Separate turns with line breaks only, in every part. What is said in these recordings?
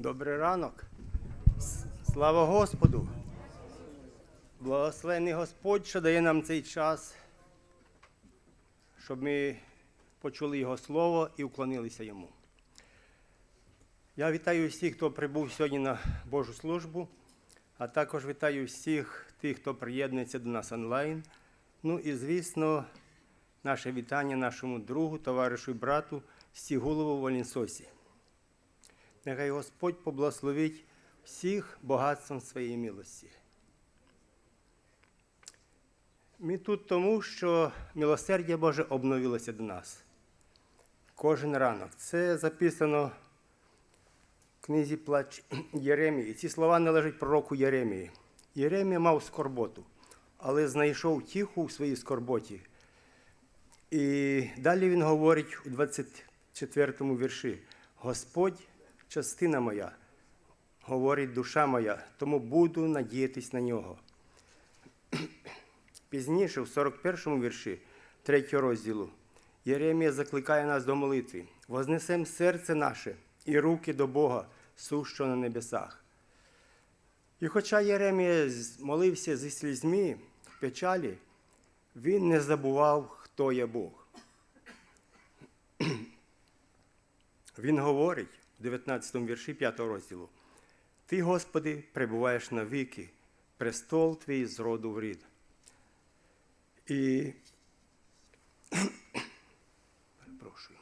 Добрий ранок. Слава Господу. Благословений Господь, що дає нам цей час, щоб ми почули Його Слово і уклонилися йому. Я вітаю всіх, хто прибув сьогодні на Божу службу, а також вітаю всіх тих, хто приєднується до нас онлайн. Ну і, звісно, наше вітання нашому другу, товаришу і брату Стігулову Волінсосі. Нехай Господь поблагословить всіх багатством своєї милості. Ми тут тому, що милосердя Боже обновилося до нас. Кожен ранок. Це записано в книзі Плач Єремії. Ці слова належать пророку Єремії. Єремія мав скорботу, але знайшов тиху у своїй скорботі. І далі він говорить у 24 вірші: Господь, частина моя, говорить душа моя, тому буду надіятись на нього. Пізніше, в 41 вірші 3 розділу, Єремія закликає нас до молитви. Вознесем серце наше і руки до Бога, сущо на небесах. І хоча Єремія молився зі слізьми в печалі, він не забував, хто є Бог. Він говорить в 19 вірші 5 розділу: Ти, Господи, перебуваєш навіки, престол твій з роду в рід. І перепрошую.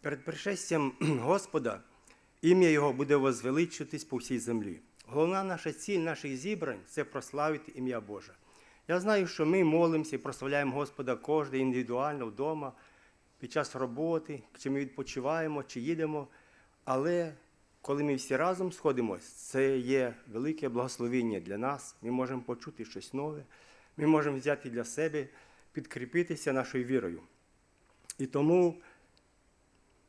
Перед пришестям Господа ім'я Його буде возвеличуватись по всій землі. Головна наша ціль наших зібрань це прославити ім'я Боже. Я знаю, що ми молимося і прославляємо Господа кожен індивідуально вдома, під час роботи, чи ми відпочиваємо, чи їдемо. Але коли ми всі разом сходимось, це є велике благословіння для нас. Ми можемо почути щось нове, ми можемо взяти для себе, підкріпитися нашою вірою. І тому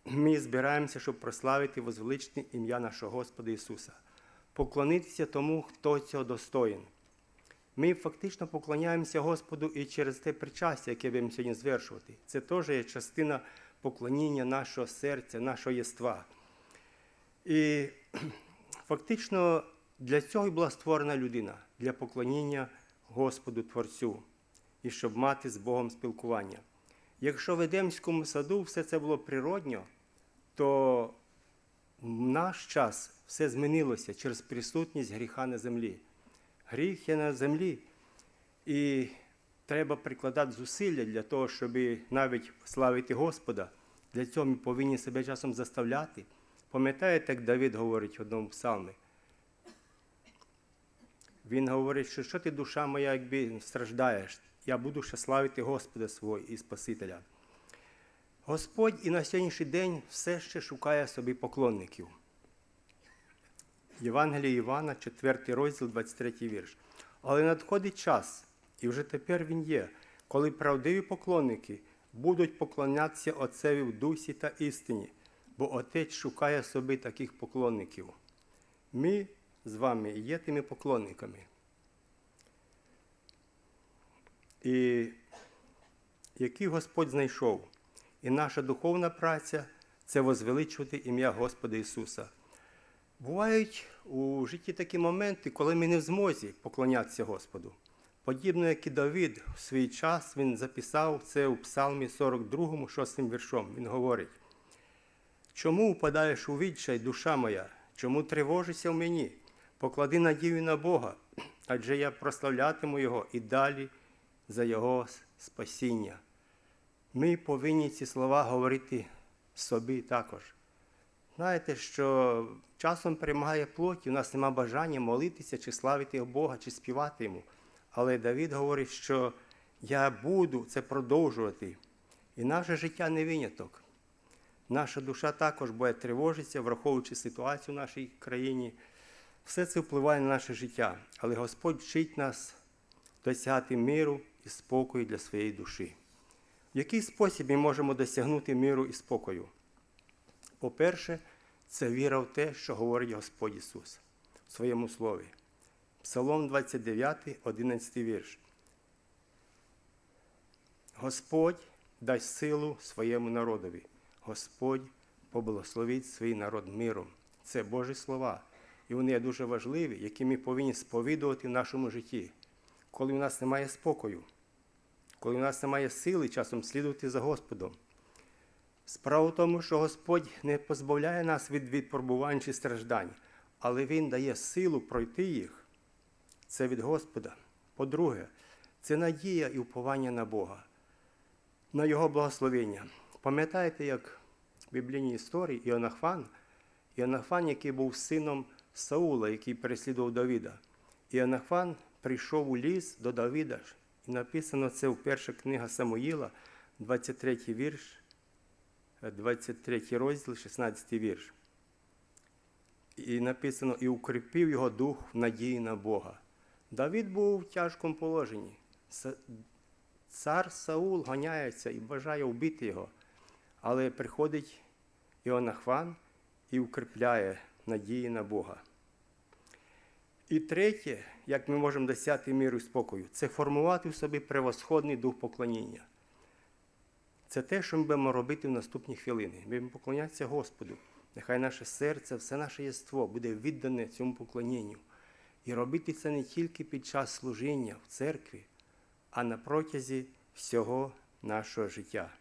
ми збираємося, щоб прославити возвеличити ім'я нашого Господа Ісуса, поклонитися тому, хто цього достоїн. Ми фактично поклоняємося Господу і через те причастя, яке будемо сьогодні звершувати. Це теж є частина поклоніння нашого серця, нашого єства. І фактично для цього і була створена людина, для поклоніння Господу Творцю, і щоб мати з Богом спілкування. Якщо в Едемському саду все це було природньо, то в наш час все змінилося через присутність гріха на землі. Гріх є на землі, і треба прикладати зусилля для того, щоб навіть славити Господа. Для цього ми повинні себе часом заставляти. Пам'ятаєте, як Давид говорить в одному псалмі? Він говорить, що що ти, душа моя, якби страждаєш, я буду ще славити Господа свого і Спасителя. Господь і на сьогоднішній день все ще шукає собі поклонників. Євангеліє Івана, 4 розділ, 23 вірш. Але надходить час, і вже тепер він є, коли правдиві поклонники будуть поклонятися Отцеві в дусі та істині, бо Отець шукає собі таких поклонників. Ми з вами є тими поклонниками. І який Господь знайшов. І наша духовна праця це возвеличувати ім'я Господа Ісуса. Бувають у житті такі моменти, коли ми не в змозі поклонятися Господу. Подібно як і Давид в свій час він записав це у Псалмі 42, 6 віршом. Він говорить: Чому упадаєш у відчай, душа моя? Чому тривожишся в мені? Поклади надію на Бога, адже я прославлятиму Його і далі за Його спасіння. Ми повинні ці слова говорити собі також. Знаєте, що часом перемагає плоть, і у нас нема бажання молитися, чи славити Бога, чи співати йому. Але Давид говорить, що я буду це продовжувати. І наше життя не виняток. Наша душа також буде тривожитися, враховуючи ситуацію в нашій країні. Все це впливає на наше життя, але Господь вчить нас досягати миру і спокою для своєї душі. В який спосіб ми можемо досягнути миру і спокою? По-перше, це віра в те, що говорить Господь Ісус в своєму слові. Псалом 29, 11 вірш. Господь дасть силу своєму народові. Господь поблагословить свій народ миром. Це Божі слова. І вони є дуже важливі, які ми повинні сповідувати в нашому житті. Коли у нас немає спокою, коли у нас немає сили часом слідувати за Господом. Справа в тому, що Господь не позбавляє нас від відпробувань чи страждань, але Він дає силу пройти їх. Це від Господа. По-друге, це надія і уповання на Бога, на Його благословення. Пам'ятаєте, як в біблійній історії Іоаннафан, Іоаннафан, який був сином Саула, який переслідував Давіда. Іоаннафан прийшов у ліс до Давіда. І написано це в перша книга Самуїла, 23 вірш, 23 розділ, 16 вірш. І написано, і укріпив його дух в надії на Бога. Давід був в тяжкому положенні. Цар Саул ганяється і бажає вбити його. Але приходить Іонахван і укріпляє надії на Бога. І третє, як ми можемо досягти міру і спокою, це формувати в собі превосходний дух поклоніння. Це те, що ми будемо робити в наступні хвилини. Ми будемо поклонятися Господу. Нехай наше серце, все наше єство буде віддане цьому поклонінню. І робити це не тільки під час служіння в церкві, а на протязі всього нашого життя.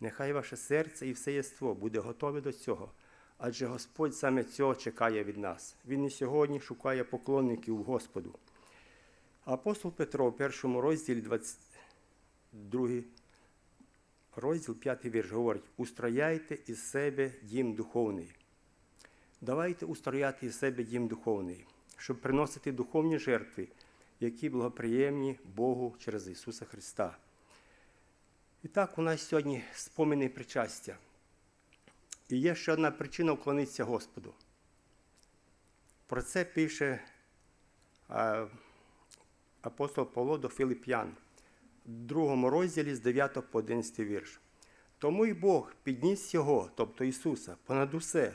Нехай ваше серце і все єство буде готове до цього, адже Господь саме цього чекає від нас. Він і сьогодні шукає поклонників Господу. Апостол Петро в першому розділі 22 розділ 5 вірш говорить: устрояйте із себе дім духовний. Давайте устрояти із себе дім духовний, щоб приносити духовні жертви, які благоприємні Богу через Ісуса Христа. І так у нас сьогодні спомини причастя. І є ще одна причина вклонитися Господу. Про це пише апостол Павло до Филип'ян в другому розділі з 9 по 11 вірш. Тому й Бог підніс його, тобто Ісуса, понад усе,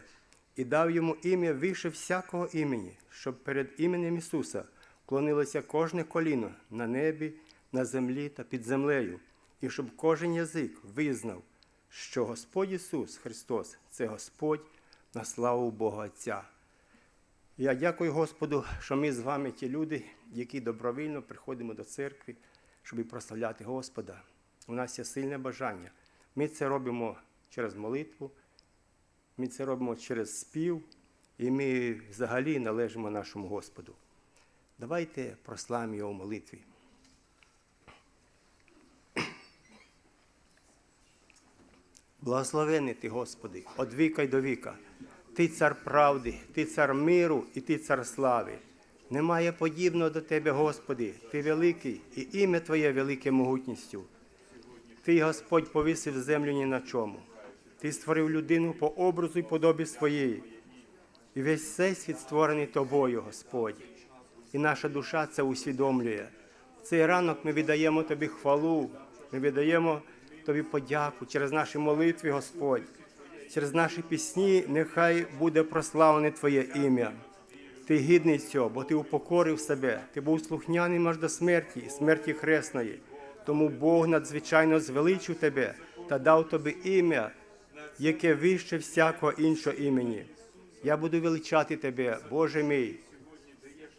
і дав йому ім'я вище всякого імені, щоб перед іменем Ісуса вклонилося кожне коліно на небі, на землі та під землею, і щоб кожен язик визнав, що Господь Ісус Христос це Господь на славу Бога Отця. Я дякую Господу, що ми з вами ті люди, які добровільно приходимо до церкви, щоб прославляти Господа. У нас є сильне бажання. Ми це робимо через молитву, ми це робимо через спів, і ми взагалі належимо нашому Господу. Давайте прославимо його в молитві. Благословений ти, Господи, від віка й до віка. Ти цар правди, ти цар миру і ти цар слави. Немає подібного до Тебе, Господи, Ти великий, і ім'я Твоє велике могутністю. Ти, Господь, повісив землю ні на чому. Ти створив людину по образу і подобі своєї. І весь всесвіт створений Тобою, Господь. І наша душа це усвідомлює. В цей ранок ми віддаємо Тобі хвалу, ми віддаємо Тобі подяку через наші молитви, Господь, через наші пісні, нехай буде прославлене Твоє ім'я. Ти гідний цього, бо ти упокорив себе, ти був слухняним аж до смерті, і смерті хресної. Тому Бог надзвичайно звеличив тебе та дав тобі ім'я, яке вище всякого іншого імені. Я буду величати тебе, Боже мій.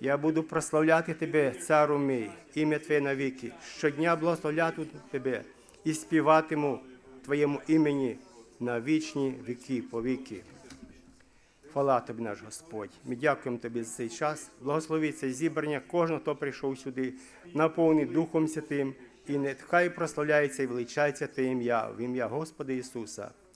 Я буду прославляти тебе, цару мій, ім'я Твоє навіки. Щодня благословляти тебе і співатиму Твоєму імені на вічні віки повіки. Хвала тобі, наш Господь. Ми дякуємо тобі за цей час. Благослови це зібрання кожного, хто прийшов сюди, наповни Духом Святим, і нехай прославляється і величається Те ім'я в ім'я Господа Ісуса.